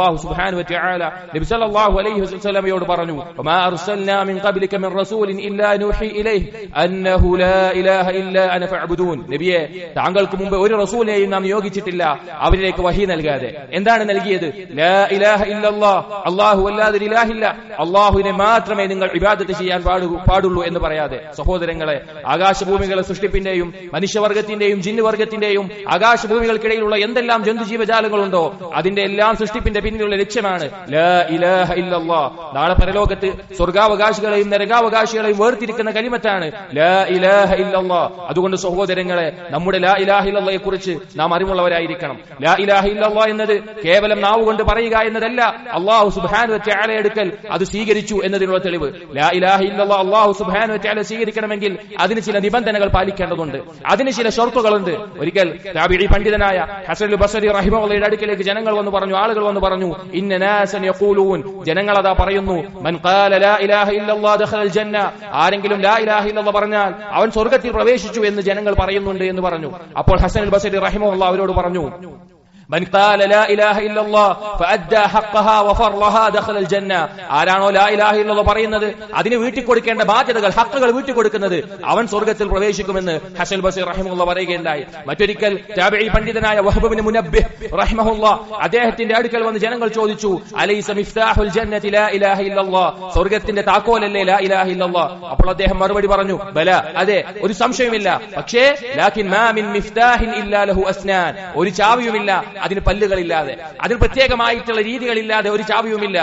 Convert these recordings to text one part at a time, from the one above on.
അള്ളാഹു സുബ്ഹാനഹു തആല നബി സല്ലല്ലാഹു അലൈഹി വസല്ലമയോട് പറഞ്ഞു വമാ അർസൽനാ മിൻ ഖബ്ലിക മിൻ റസൂലിൻ ഇല്ലാ നൂഹി ഇലൈഹി അന്നഹു ലാ ഇലാഹ ഇല്ലാ അന ഫഅബ്ദൂൻ. നബിയെ താങ്കൾക്ക് മുമ്പ് ഒരു റസൂലിനെയും നാം നിയോഗിച്ചിട്ടില്ല അവരിലേക്ക് വഹി നൽകാതെ. എന്താണ് നൽകിയത്? ലാ ഇലാഹ ഇല്ലല്ലാഹ് അല്ലാഹു അല്ലാതെ ഇലാഹില്ല അള്ളാഹുവിനെ മാത്രമേ നിങ്ങൾ ഇബാദത്ത് ചെയ്യാൻ പാടൂ പാടുള്ളൂ എന്ന് പറയാതെ. സഹോദരങ്ങളെ ആകാശഭൂമികളെ സൃഷ്ടിപ്പിന്റെയും മനുഷ്യവർഗത്തിന്റെയും ജിന്നുവർഗത്തിന്റെയും ആകാശഭൂമികൾക്കിടയിലുള്ള എന്തെല്ലാം ജന്തുജീവജാലങ്ങളുണ്ടോ അതിന്റെ എല്ലാം സൃഷ്ടിപ്പിന്റെ പിന്നിലുള്ള ലക്ഷ്യമാണ്. നാളെ പരലോകത്ത് സ്വർഗാവകാശികളെയും നരകാവകാശികളെയും വേർതിരിക്കുന്ന ഇല്ലല്ലാഹ് അതുകൊണ്ട് സഹോദരങ്ങളെ നമ്മുടെ ലാ ഇലാഹ ഇല്ലല്ലയെ കുറിച്ച് നാം അറിവുള്ളവരായിരിക്കണം. ലാ ഇലാഹ ഇല്ലല്ലാഹ് എന്നത് കേവലം നാവ് കൊണ്ട് പറയുക എന്നതല്ല. അള്ളാഹു വതആല എടുക്കൽ അത് സ്വീകരിച്ചു എന്നതിനുള്ള തെളിവ്. ലാ ഇലാഹ ഇല്ലല്ലാഹ് അള്ളാഹു വതആല സ്വീകരിക്കണമെങ്കിൽ അതിന് ചില നിബന്ധനകൾ പാലിക്കേണ്ടതുണ്ട്. അതിന് ചില ഷർത്തുകളുണ്ട്. ഒരിക്കൽ പണ്ഡിതനായ ഹസരൽ ബസരി റഹിമഹുള്ളയുടെ അടുക്കലേക്ക് ജനങ്ങൾ വന്ന് പറഞ്ഞു ആളുകൾ വന്ന് പറഞ്ഞു ഇന്ന നാസൻ യഖൂലൂൻ. ജനങ്ങൾ അതാ പറയുന്നു മൻ ഖാല ലാ ഇലാഹ ഇല്ലല്ലാഹ് ദഖലൽ ജന്ന ആരെങ്കിലും ലാ ഇലാഹ ഇല്ലല്ലാഹ് പറഞ്ഞാൽ അവൻ സ്വർഗത്തിൽ പ്രവേശിച്ചു എന്ന് ജനങ്ങൾ പറയുന്നുണ്ട് എന്ന് പറഞ്ഞു. അപ്പോൾ ഹസനുൽ ബസരി റഹിമഹുള്ള അവരോട് പറഞ്ഞു من قال لا إله إلا الله فأدى حقها وفرها دخل الجنة ആരാണോ ലാ ഇലാഹ ഇല്ലല്ലാഹ് പറയുന്നത് അതിന് വീട്ടിൽ കൊടുക്കേണ്ട ബാധ്യതകൾ ഹക്കുകൾ വീട്ടിൽ കൊടുക്കുന്നത് അവൻ സ്വർഗ്ഗത്തിൽ പ്രവേശിക്കുമെന്ന് ഹസൽ ബസീർ റഹിമുള്ള പറയുകയുണ്ടായി മറ്റൊരിക്കൽ താബിഈ പണ്ഡിതനായ വഹബിന് മുനബ്ബിഹ് റഹിമഹുള്ള അദ്ദേഹത്തിന്റെ അടുക്കൽ വന്ന് ജനങ്ങൾ ചോദിച്ചു അലൈസ മിഫ്താഹുൽ ജന്നതി ലാ ഇലാഹ ഇല്ലല്ലാഹ് സ്വർഗ്ഗത്തിന്റെ താക്കോലല്ലേ ലാ ഇലാഹ ഇല്ലല്ലാഹ് അപ്പോൾ അദ്ദേഹം മറുപടി പറഞ്ഞു ബല അതെ ഒരു സംശയമില്ല പക്ഷേ ലാകിൻ മാ മിൻ മിഫ്താഹിൻ ഇല്ലാ ലഹു അസ്നാൻ ഒരു ചാവിയുമില്ല അതിന് പല്ലുകളില്ലാതെ അതിൽ പ്രത്യേകമായിട്ടുള്ള രീതികളില്ലാതെ ഒരു ചാവിയുമില്ല.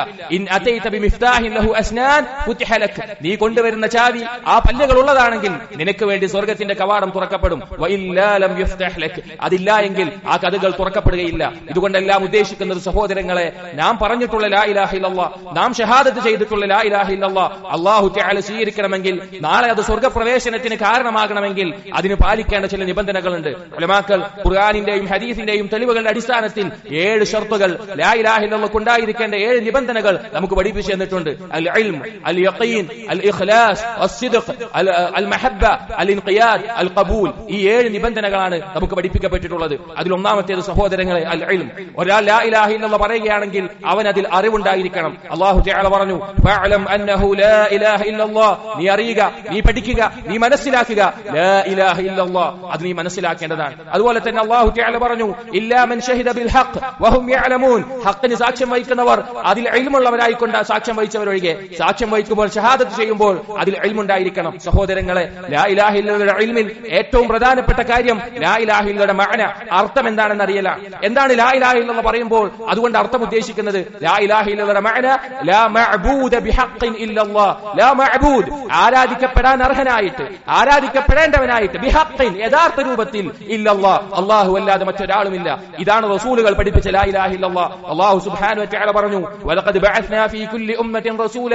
നീ കൊണ്ടുവരുന്ന ചാവി ആ പല്ലുകൾ ഉള്ളതാണെങ്കിൽ നിനക്ക് വേണ്ടി സ്വർഗത്തിന്റെ കവാടം തുറക്കപ്പെടും. അതില്ല എങ്കിൽ ആ കഥകൾ തുറക്കപ്പെടുകയില്ല. ഇതുകൊണ്ടെല്ലാം ഉദ്ദേശിക്കുന്നത് സഹോദരങ്ങളെ നാം പറഞ്ഞിട്ടുള്ള ലാ ഇലാഹ ഇല്ലല്ലാഹ് നാം ഷഹാദത്ത് ചെയ്തിട്ടുള്ള ലാ ഇലാഹ ഇല്ലല്ലാഹ് അല്ലാഹു തആല സ്വീകരിക്കണമെങ്കിൽ നാളെ അത് സ്വർഗപ്രവേശനത്തിന് കാരണമാകണമെങ്കിൽ അതിന് പാലിക്കേണ്ട ചില നിബന്ധനകളുണ്ട്. ഖുർആാനിന്റെയും ഹദീസിന്റെയും തെളിവുകളുടെ അടിസ്ഥാനത്തിൽ ഏഴ് ഷർത്തുകൾ ലാ ഇലാഹ ഇല്ലല്ലാഹ് ഉണ്ടായിരിക്കേണ്ട ഏഴ് നിബന്ധനകൾ നമുക്ക് പഠിപ്പിച്ചു തന്നിട്ടുണ്ട്. അൽ ഇൽം അൽ യഖീൻ അൽ ഇഖ്ലാസ് അസ്സിദ്ഖ് അൽ അൽ മഹബ്ബ അൽ ഇൻഖിയാദ് അൽ ഖബൂൽ ഈ ഏഴ് നിബന്ധനകളാണ് നമുക്ക് പഠിപ്പിക്കപ്പെട്ടിട്ടുള്ളത്. അതിൽ ഒന്നാമത്തേത് സഹോദരങ്ങളെ അൽ ഇൽം ഒരാൾ ലാ ഇലാഹ ഇല്ലല്ലാഹ് പറയുകയാണെങ്കിൽ അവൻ അതിൽ അറിവുണ്ടായിരിക്കണം. അല്ലാഹു തആല പറഞ്ഞു ഫഅലം അന്നഹു ലാ ഇലാഹ ഇല്ലല്ലാഹ്. നീ അറിയുക നീ പഠിക്കുക നീ മനസ്സിലാക്കുക. ലാ ഇലാഹ ഇല്ലല്ലാഹ്. അത് നീ മനസ്സിലാക്കേണ്ടതാണ്. അതുപോലെ തന്നെ അല്ലാഹു തആല പറഞ്ഞു ഇല്ലാ മൻ ഷഹിദ ബിൽ ഹഖ് വഹും യഅലമൂൻ. ഹഖിന് സാക്ഷ്യം വഹിക്കുന്നവർ അതിൽ ഇൽമുള്ളവരായിക്കൊണ്ട് സാക്ഷ്യം വഹിച്ചവരൊഴികെ സാക്ഷ്യം വഹിക്കുമ്പോൾ ഷഹാദത്ത് ചെയ്യുമ്പോൾ അതിൽ ഇൽമുണ്ടായിരിക്കണം. സഹോദരങ്ങളെ ലാ ഇലാഹ ഇല്ലയുടെ ഇൽമിൽ ഏറ്റവും പ്രധാനപ്പെട്ട കാര്യം ലാ ഇലാഹ ഇല്ലയുടെ മഅന അർത്ഥം എന്താണെന്ന് അറിയില്ല. എന്താണ് ലാ ഇലാഹ ഇല്ലെന്ന് പറയുമ്പോൾ അതുകൊണ്ട് അർത്ഥം ഉദ്ദേശിക്കുന്നത്? ലാ ഇലാഹ ഇല്ലയുടെ മഅന ലാ മഅബൂദ ബിഹഖിൻ ഇല്ലല്ലാഹ്. ലാ മഅബൂദ് ആരാധിക്കപ്പെടാൻ അർഹനായിട്ട് ആരാധിക്കപ്പെടേണ്ടവനായിട്ട് ബിഹഖിൻ യഥാർത്ഥ രൂപത്തിൽ ഇല്ലല്ലാഹ്. അല്ലാഹു അല്ലാതെ മറ്റൊരാളുമില്ല. ഇതാണ് റസൂലുകൾ പഠിപ്പിച്ച ലാ ഇലാഹ ഇല്ലല്ലാഹ്. അല്ലാഹു സുബ്ഹാനഹു വതആല പറഞ്ഞു വലഖദ് ബഅത്നാ ഫീ കുല്ലി ഉമ്മത്തിൻ റസൂല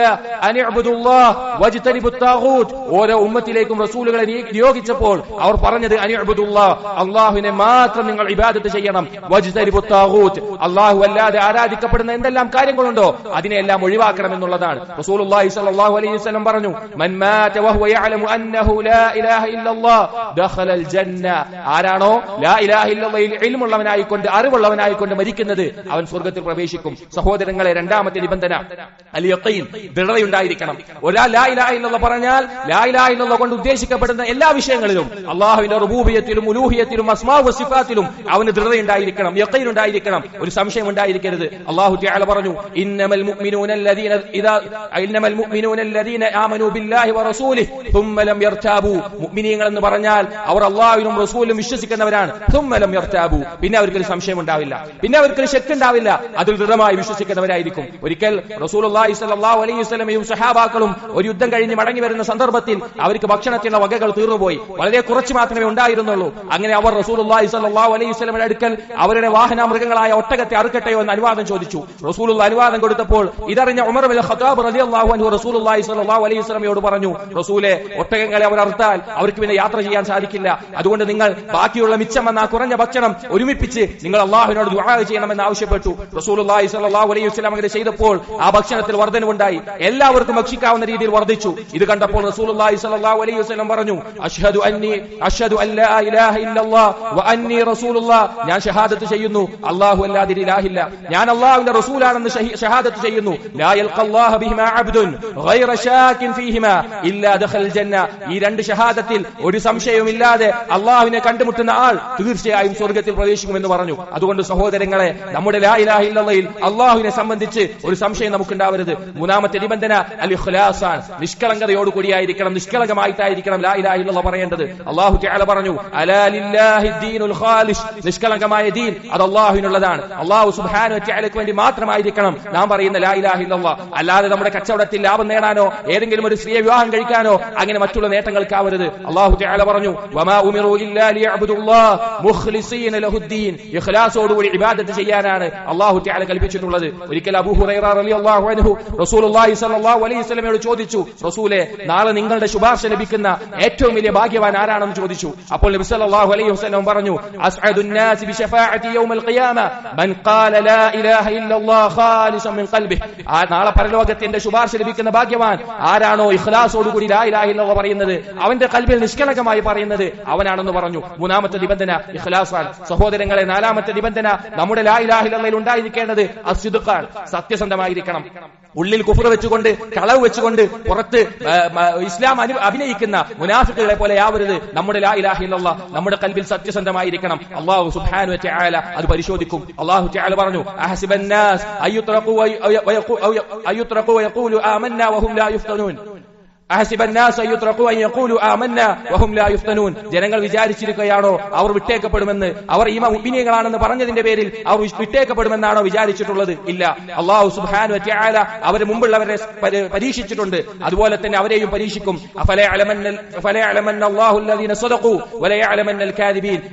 അൻ ഇബ്ദുല്ലാഹ് വജ്തനിബു താഗൂത് ഓരോ ഉമ്മത്തിലേക്കും റസൂലുകളെ നിയോഗിച്ചപ്പോൾ അവർ പറഞ്ഞത് അൻ ഇബ്ദുല്ലാഹ്. അല്ലാഹുവിനെ മാത്രം നിങ്ങൾ ഇബാദത്ത് ചെയ്യണം. വജ്തനിബു താഗൂത് അല്ലാഹു അല്ലാതെ ആരാധിക്കപ്പെടുന്ന എന്തെല്ലാം കാര്യങ്ങളുണ്ടോ അതിനെല്ലാം ഒഴിവാക്കണം എന്നുള്ളതാണ്. റസൂലുള്ളാഹി സ്വല്ലല്ലാഹു അലൈഹി വസല്ലം പറഞ്ഞു മൻ മാത വഹുവ യഅലമു അന്നഹു ലാ ഇലാഹ ഇല്ലല്ലാഹ് ദഖലൽ ജന്ന. ആരാണോ? ലാ ഇലാഹ ഇല്ലല്ലാഹിൽ ഇൽമുള്ളവനായിക്കൊണ്ട് അറിവുള്ളവനായിക്കൊണ്ട് മരിക്കുന്നത് അവൻ സ്വർഗത്തിൽ പ്രവേശിക്കും. സഹോദരങ്ങളെ രണ്ടാമത്തെ നിബന്ധന അലിയൊക്കയിൽ ദൃഢതയുണ്ടായിരിക്കണം. ഒരാൾ ലാ ഇലാ എന്നുള്ള പറഞ്ഞാൽ ലാ ഇലാ എന്നുള്ള കൊണ്ട് ഉദ്ദേശിക്കപ്പെടുന്ന എല്ലാ വിഷയങ്ങളിലും അള്ളാഹുവിന്റെ റുബൂബിയത്തിലും ഉലൂഹിയത്തിലും അസ്മാവ് സിഫാത്തിലും അവന് ദൃഢതയുണ്ടായിരിക്കണം യക്കയിൽ ഉണ്ടായിരിക്കണം. ഒരു സംശയം ഉണ്ടായിരിക്കരുത്. അള്ളാഹു ത്യാല പറഞ്ഞു ഇന്നമൽ മുഅ്മിനൂന ഇദാ ഇന്നമൽ മുഅ്മിനൂന ആമനൂ ബില്ലാഹി വറസൂലിഹി തുമ്മ ലം യർതാബു. മുഅ്മിനീങ്ങൾ എന്ന് പറഞ്ഞാൽ അവർ അള്ളാഹുവിനും റസൂലിനും വിശ്വസിക്കുന്നവരാണ്. തുമ്മ ലം പിന്നെ അവർക്ക് ഒരു സംശയം ഉണ്ടാവില്ല പിന്നെ അവർക്ക് ശക്ക് ഉണ്ടാവില്ല അതിൽ ദൃഢമായി വിശ്വസിക്കുന്നവരായിരിക്കും. ഒരിക്കൽ റസൂൽ അലൈഹി സഹാബാക്കളും ഒരു യുദ്ധം കഴിഞ്ഞ് മടങ്ങി വരുന്ന സന്ദർഭത്തിൽ അവർക്ക് ഭക്ഷണത്തിനുള്ള വകകൾ തീർന്നുപോയി. വളരെ കുറച്ച് മാത്രമേ ഉണ്ടായിരുന്നുള്ളൂ. അങ്ങനെ അവർ റസൂൽ അലൈഹി അടുക്കൽ അവരുടെ വാഹന മൃഗങ്ങളായ ഒട്ടകത്തെ അറുക്കട്ടെയോ എന്ന് അനുവാദം ചോദിച്ചു. റസൂൽ അനുവാദം കൊടുത്തപ്പോൾ ഇതറിഞ്ഞ ഉമർ ഖത്താബ് റളിയല്ലാഹു അൻഹു സ്വല്ലല്ലാഹു അലൈഹി പറഞ്ഞു റസൂലെ ഒട്ടകങ്ങളെ അവർ അറുത്താൽ അവർക്ക് പിന്നെ യാത്ര ചെയ്യാൻ സാധിക്കില്ല. അതുകൊണ്ട് നിങ്ങൾ ബാക്കിയുള്ള മിച്ചം വന്ന കുറഞ്ഞ ഭക്ഷണം ഒരുമിപ്പിച്ച് നിങ്ങൾ അള്ളാഹുവിനോട് ദുആ ചെയ്യണമെന്ന് ആവശ്യപ്പെട്ടു. റസൂലുള്ളാഹി സ്വല്ലല്ലാഹു അലൈഹി വസല്ലം അങ്ങനെ ചെയ്തപ്പോൾ ആ ഭക്ഷണത്തിൽ വർധനവുണ്ടായി. എല്ലാവർക്കും ഭക്ഷിക്കാവുന്ന രീതിയിൽ വർദ്ധിച്ചു ഇത് കണ്ടപ്പോൾ റസൂലുള്ളാഹി സ്വല്ലല്ലാഹു അലൈഹി വസല്ലം പറഞ്ഞു അഷ്ഹദു അന്നി അഷ്ഹദു ഇല്ലല്ലാഹ് ഞാൻ ഷഹാദത്ത് ചെയ്യുന്നു. അള്ളാഹു അല്ലാതെ ഇലാഹില്ല. ഞാൻ അള്ളാഹുവിന്റെ റസൂലാണെന്ന് ഷഹി- ഷഹാദത്ത് ചെയ്യുന്നു. അബ്ദുൻ ഗൈറ ഫീഹിമാ ഇല്ലാ ദഖൽ ജന്ന. ഈ രണ്ട് ഷഹാദത്തിൽ ഒരു സംശയവുമില്ലാതെ അള്ളാഹുവിനെ കണ്ടുമുട്ടുന്ന ആൾ തീർച്ചയായും സ്വർഗത്തിൽ പ്രവേശിക്കുമെന്ന് പറഞ്ഞു. അതുകൊണ്ട് സഹോദരങ്ങളെ നമ്മുടെ ലാ ഇലാഹ ഇല്ലല്ലയിൽ അള്ളാഹുവിനെ സംബന്ധിച്ച് ഒരു സംശയം നമുക്കുണ്ടാവരുത്. മൂന്നാമത്തെ നിബന്ധന അൽ ഇഖ്ലാസാൻ നിഷ്കളങ്കതയോട് കൂടിയായിരിക്കണം നിഷ്കളങ്കമായിട്ടായിരിക്കണം ലാ ഇലാഹ ഇല്ലല്ലാഹ് പറയേണ്ടത്. അള്ളാഹു തആല പറഞ്ഞു അലാ ലില്ലാഹി ദീനുൽ ഖാലിസ് നിഷ്കളങ്കമായ ദീൻ അത് അള്ളാഹുവിനുള്ളതാണ്. അള്ളാഹു സുബ്ഹാനഹു വ തആലയ്ക്ക് വേണ്ടി മാത്രമായിരിക്കണം നാം പറയുന്ന ലാ ഇലാഹ ഇല്ലല്ലാഹ്. അല്ലാതെ നമ്മുടെ കച്ചവടത്തിൽ ലാഭം നേടാനോ ഏതെങ്കിലും ഒരു സ്ത്രീയെ വിവാഹം കഴിക്കാനോ അങ്ങനെ മറ്റുള്ള നേട്ടങ്ങൾക്കാവരുത്. അള്ളാഹു തആല പറഞ്ഞു വമാ ഉമിറു ഇല്ലാ ലിയഅബ്ദുല്ലാഹ് മുഖ്ലിസീന ലഹുദ്ദീൻ. ഇഖ്ലാസോടുകൂടി ഇബാദത്ത് ചെയ്യാനാണ് അള്ളാഹു തആല കൽപ്പിച്ചിട്ടുള്ളത്. ഒരിക്കൽ അബൂ ഹുറൈറ റളിയല്ലാഹു അൻഹു റസൂലുള്ളാഹി സ്വല്ലല്ലാഹു അലൈഹി വസല്ലമയോട് ചോദിച്ചു റസൂലെ നാളെ നിങ്ങളുടെ ശുപാർശ ലഭിക്കുന്ന ഏറ്റവും വലിയ ഭാഗ്യവാൻ ആരാണെന്ന് ചോദിച്ചു. അപ്പോൾ നബി സല്ലല്ലാഹു അലൈഹി വസല്ലം പറഞ്ഞു അസ്അദുൻ നാസി യൗമൽ ഖിയാമ മൻ ഖാല ലാ ഇലാഹ ഇല്ലല്ലാഹ് ഖാലിസൻ മിൻ ഖൽബിഹി. ആ നാളെ പരലോകത്തിന്റെ ശുപാർശ ലഭിക്കുന്ന ഭാഗ്യവാൻ ആരാണോ ഇഖ്ലാസോടുകൂടി ലാ ഇലാഹ ഇല്ലല്ലാഹ് പറയുന്നത്? അവന്റെ കൽബിൽ നിഷ്കളങ്കമായി പറയുന്നത് അവനാണെന്ന് പറഞ്ഞു. മൂന്നാമത്തെ നിബന്ധന ഇഖ്ലാസാണ്. സഹോദരങ്ങളെ നാലാമത്തെ നിബന്ധന നമ്മുടെ ലാ ഇലാഹ ഉണ്ടായിരിക്കേണ്ടത് അസിദുഖാൻ സത്യസന്ധമായിരിക്കണം. ഉള്ളിൽ കുഫർ വെച്ചുകൊണ്ട് കളവ് വെച്ചുകൊണ്ട് പുറത്ത് ഇസ്ലാം അനു അഭിനയിക്കുന്ന മുനാഫിക്കുകളെ പോലെ ആവരുത് നമ്മുടെ ലാ ഇലാഹ ഇല്ലല്ലാഹ് നമ്മുടെ കൽവിൽ സത്യസന്ധമായിരിക്കണം. അള്ളാഹു വ തആല അത് പരിശോധിക്കും. അള്ളാഹു തആല പറഞ്ഞു അഹസിബൻ നാസ് അയ്യുത്രഖു അയ്യുത്രഖു വയഖൂലു ആമന്ന ലാ യുഫ്തനൂൻ. ജനങ്ങൾ വിചാരിച്ചിരിക്കുകയാണോ അവർ വിട്ടേക്കപ്പെടുമെന്ന്? അവർ ഈ മുഅ്മിനീങ്ങളാണെന്ന് പറഞ്ഞതിന്റെ പേരിൽ അവർ വിട്ടേക്കപ്പെടുമെന്നാണോ വിചാരിച്ചിട്ടുള്ളത്? ഇല്ല. അള്ളാഹു സുബാൻ അവരെ മുമ്പുള്ളവരെ പരി- പരീക്ഷിച്ചിട്ടുണ്ട്. അതുപോലെ തന്നെ അവരെയും പരീക്ഷിക്കും.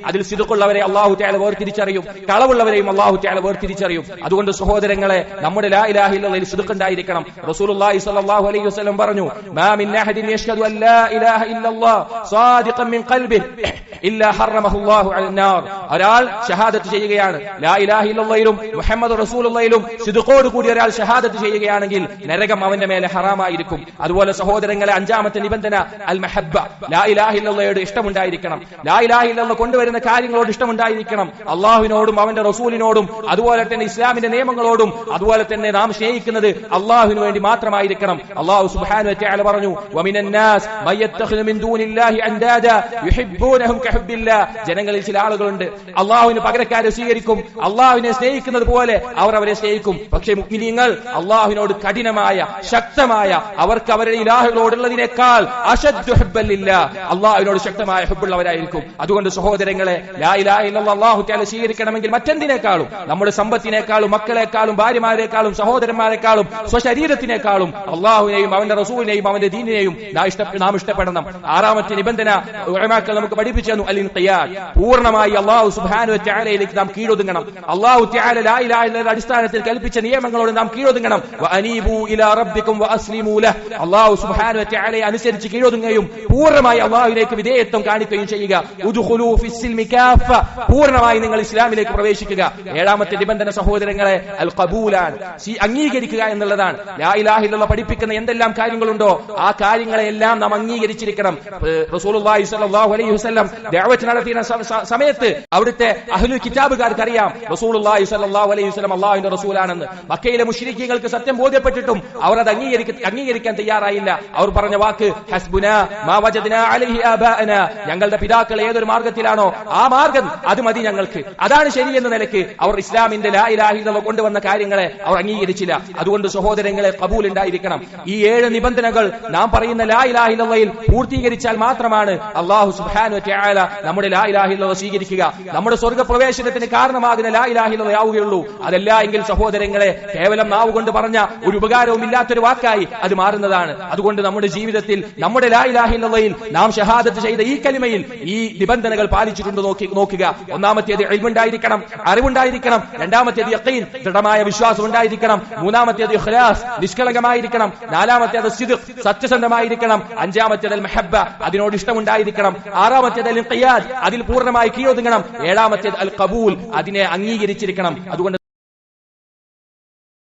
അതിൽ സിദ്ഖുള്ളവരെ അള്ളാഹു തആല വേർതിരിച്ചറിയും. കളവുള്ളവരെയും അള്ളാഹു തആല വേർതിരിച്ചറിയും. അതുകൊണ്ട് സഹോദരങ്ങളെ നമ്മുടെ ലാ ഇലാഹ അള്ളാഹി സിദ്ഖ് അലൈഹി വസ്ലം പറഞ്ഞു അലൈഹി വസല്ലം أحد يشهد أن لا إله إلا الله صادقا ഇല്ലല്ലാഹ് قلبه അല്ലാഹു ഒരാൾ ഷഹാദത്ത് ചെയ്യുകയാണ്. ലാ ഇലാഹ ഇല്ലല്ലാഹിലും മുഹമ്മദ് റസൂലുള്ളാഹിലും സിദ്ഖോട് കൂടി ഒരാൾ ഷഹാദത്ത് ചെയ്യുകയാണെങ്കിൽ നരകം അവന്റെ മേലെ ഹറാമായിരിക്കും. അതുപോലെ സഹോദരങ്ങളെ അഞ്ചാമത്തെ നിബന്ധന അൽ മഹബ്ബ ലാ ഇലാഹ ഇഷ്ടമുണ്ടായിരിക്കണം. ലാ ഇലാഹ കൊണ്ടുവരുന്ന കാര്യങ്ങളോട് ഇഷ്ടമുണ്ടായിരിക്കണം. അള്ളാഹുവിനോടും അവന്റെ റസൂലിനോടും അതുപോലെ തന്നെ ഇസ്ലാമിന്റെ നിയമങ്ങളോടും അതുപോലെ തന്നെ നാം സ്നേഹിക്കുന്നത് അള്ളാഹുവിന് വേണ്ടി മാത്രമായിരിക്കണം. അള്ളാഹു വതആല പറഞ്ഞു ജനങ്ങളിൽ ചില ആളുകളുണ്ട്. അള്ളാഹുവിന് പകരക്കാരെ സ്വീകരിക്കും. അള്ളാഹുവിനെ സ്നേഹിക്കുന്നത് പോലെ അവർ അവരെ സ്നേഹിക്കും. പക്ഷേ മുഅ്മിനീങ്ങൾ അള്ളാഹുവിനോട് കഠിനമായ ശക്തമായ അവർക്ക് അവരുടെ ഇലാഹുകളോടുള്ളതിനേക്കാൾ അശദ്ദു ഹുബ്ബല്ലില്ല. അള്ളാഹുവിനോട് ശക്തമായ ഹബ്ബുള്ളവരായിരിക്കും. അതുകൊണ്ട് സഹോദരങ്ങളെ അല്ലാഹു തആല സ്വീകരിക്കണമെങ്കിൽ മറ്റെന്തിനേക്കാളും? നമ്മുടെ സമ്പത്തിനേക്കാളും മക്കളെക്കാളും ഭാര്യമാരെക്കാളും സഹോദരന്മാരെക്കാളും സ്വശരീരത്തിനേക്കാളും അള്ളാഹുവിനെയും അവന്റെ റസൂലിനെയും അവന്റെ ദീനിനെയും നാം ഇഷ്ട- നാം ഇഷ്ടപ്പെടണം. ആറാമത്തെ നിബന്ധന ഉലമാക്കൾ നമുക്ക് പഠിപ്പിച്ചു തന്നു അലിൻ ഖിയാദ് പൂർണമായി അള്ളാഹു സുബ്ഹാനഹു വ തആലയിലേക്ക് നാം കീഴൊതുങ്ങണം. അള്ളാഹു തആല ലാ ഇലാഹ ഇല്ലല്ലാഹ് അടിസ്ഥാനത്തിൽ കൽപ്പിച്ച നിയമങ്ങളോട് നാം കീഴൊതുങ്ങണം. അള്ളാഹു സുബ്ഹാനഹു വ തആലയെ അനുസരിച്ച് കീഴൊതുങ്ങുകയും പൂർണമായി അള്ളാഹുവിലേക്ക് വിധേയത്വം കാണിക്കുകയും ചെയ്യുക. പൂർണമായി നിങ്ങൾ ഇസ്ലാമിലേക്ക് പ്രവേശിക്കുക. ഏഴാമത്തെ നിബന്ധന സഹോദരങ്ങളെ അൽ ഖബൂലാൻ സി അംഗീകരിക്കുക എന്നുള്ളതാണ്. ലാ ഇലാഹ ഇല്ലല്ലാഹ് പഠിപ്പിക്കുന്ന എന്തെല്ലാം കാര്യങ്ങളുണ്ടോ? ആ കാര്യങ്ങളെല്ലാം നാം അംഗീകരിച്ചിരിക്കണം. റസൂലുള്ളാഹി സ്വല്ലല്ലാഹു അലൈഹി വസല്ലം നടത്തിയ സമയത്ത് അവിടുത്തെ അഹ്ലു കിതാബുകാർക്ക് അറിയാം റസൂലുള്ളാഹി സ്വല്ലല്ലാഹു അലൈഹി വസല്ലം റസൂലാണെന്ന്. മക്കയിലെ മുശ്രിക്കീങ്ങൾക്ക് സത്യം ബോധ്യപ്പെട്ടിട്ടും അവർ അത് അംഗീകരിക്കാൻ തയ്യാറായില്ല. അവർ പറഞ്ഞ വാക്ക് മാ അലൈഹി ഞങ്ങളുടെ പിതാക്കൾ ഏതൊരു മാർഗത്തിലാണോ ആ മാർഗം അത് മതി ഞങ്ങൾക്ക്. അതാണ് ശരി എന്ന നിലയ്ക്ക് അവർ ഇസ്ലാമിന്റെ ലാ ഇലാഹ കൊണ്ടുവന്ന കാര്യങ്ങളെ അവർ അംഗീകരിച്ചില്ല. അതുകൊണ്ട് സഹോദരങ്ങളെ കബൂൽ ഉണ്ടായിരിക്കണം. ഈ ഏഴ് നിബന്ധനകൾ നാം പറയുന്ന ലാ ഇലാഹ ഇല്ലല്ലാഹയിൽ പൂർത്തീകരിച്ചാൽ മാത്രമാണ് അള്ളാഹു തആല നമ്മുടെ ലാ ഇലാഹ ഇല്ലല്ലാഹ് സ്വീകരിക്കുക. നമ്മുടെ സ്വർഗപ്രവേശനത്തിന് കാരണമാകുന്ന ലാ ഇലാഹ ഇല്ലല്ലാഹ് ആവുകയുള്ളൂ. അതല്ല എങ്കിൽ സഹോദരങ്ങളെ കേവലം നാവ് കൊണ്ട് പറഞ്ഞ ഒരു ഉപകാരവും ഇല്ലാത്തൊരു വാക്കായി അത് മാറുന്നതാണ്. അതുകൊണ്ട് നമ്മുടെ ജീവിതത്തിൽ നമ്മുടെ ലാ ഇലാഹ നാം ഷഹാദത്ത് ചെയ്ത ഈ കലിമയിൽ ഈ നിബന്ധനകൾ പാലിച്ചിട്ടുണ്ട് നോക്കി നോക്കുക. ഒന്നാമത്തേത് ഇൽമുണ്ടായിരിക്കണം അറിവുണ്ടായിരിക്കണം. രണ്ടാമത്തേത് യഖീൻ ദൃഢമായ വിശ്വാസം ഉണ്ടായിരിക്കണം. മൂന്നാമത്തേത് ഇഖ്ലാസ് നിഷ്കളങ്കമായിരിക്കണം. നാലാമത്തേത് സിദ്ഖ് സത്യസന്ധമായിരിക്കണം അഞ്ചാമത്തേതിൽ മെഹബ അതിനോട് ഇഷ്ടമുണ്ടായിരിക്കണം. ആറാമത്തേത് ഖിയാദ് അതിൽ പൂർണമായി കീഴൊതുങ്ങണം. ഏഴാമത്തേത് അൽ കബൂൽ അതിനെ അംഗീകരിച്ചിരിക്കണം. അതുകൊണ്ട്